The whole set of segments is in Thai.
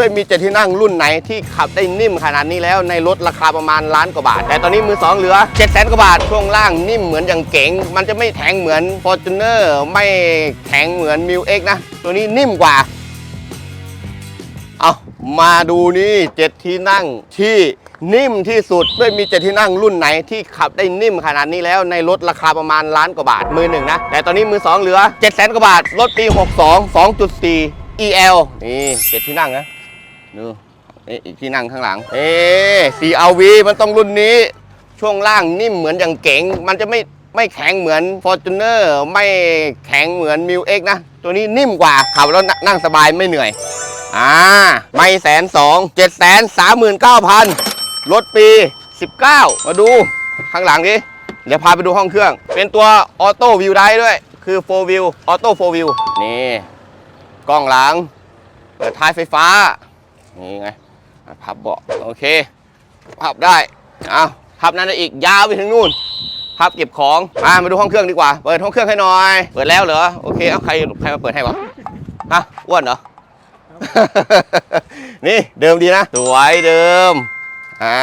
ด้วยมีเจ็ดที่นั่งรุ่นไหนที่ขับได้นิ่มขนาดนี้แล้วในรถราคาประมาณล้านกว่าบาท แต่ตอนนี้มือสองเหลือ7จ็ดแสนกว่าบาทช่วงล่างนิ่มเหมือนอย่างเก๋ง มันจะไม่แข็งเหมือน f o r t u n e r ไม่แข็งเหมือน m ิวเนะ ตัวนี้นิ่มกว่า เอามาดูนี่เจ็ดที่นั่งที่นิ่มที่สุดด้วยมีเจ็ดที่นั่งรุ่นไหนที่ขับได้นิ่มขนาดนี้แล้วในรถราคาประมาณล้านกว่าบาทมือหนึ่งนะ แต่ตอนนี้มือสองเหลือ7จ็ดแสนกว่าบาท รถปี 62 2.4 EL นี่เจ็ดที่นั่งนะ ดูนี่อีกที่นั่งข้างหลัง เอ๊สีอาวีมันต้องรุ่นนี้ ช่วงล่างนิ่มเหมือนอย่างเก๋ง มันจะไม่ไม่แข็งเหมือน f o r t u n e r ไม่แข็งเหมือน m ิวเนะ ตัวนี้นิ่มกว่าขับแล้วนั่งสบายไม่เหนื่อย อ่า ไม่แสนสองเจ็ดแสนสามหมื่นเก้าพันรถปี 19 มาดูข้างหลังดิเดี๋ยวพาไปดูห้องเครื่อง เป็นตัวออโต้วิวได้ด้วย คือ4 v i e w ออโต้4 v i e w นี่ กล้องหลัง เปิดท้ายไฟฟ้า นี่ไงพับเบาะโอเคพับได้เอาพับนั้นได้อีกยาวไปถึงนู่นพับเก็บของมามาดูห้องเครื่องดีกว่า เปิดห้องเครื่องให้หน่อย เปิดแล้วเหรอโอเคเอาใครใครมาเปิดให้วะฮะอ้วนเหรอนี่เดิมดีนะสวยเดิมอ่า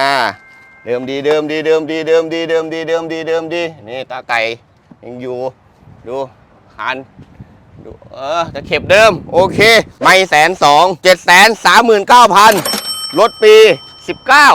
เดิมดีเดิมดีเดิมดีเดิมดีเดิมดีเดิมดีเดิมดีนี่ตาไก่ยังอยู่ดูคัน ดูเออจะเข็บเดิม โอเค ไม่แสนสองเจ็ดแสนสามหมื่นเก้าพันรถปีสิบเก้า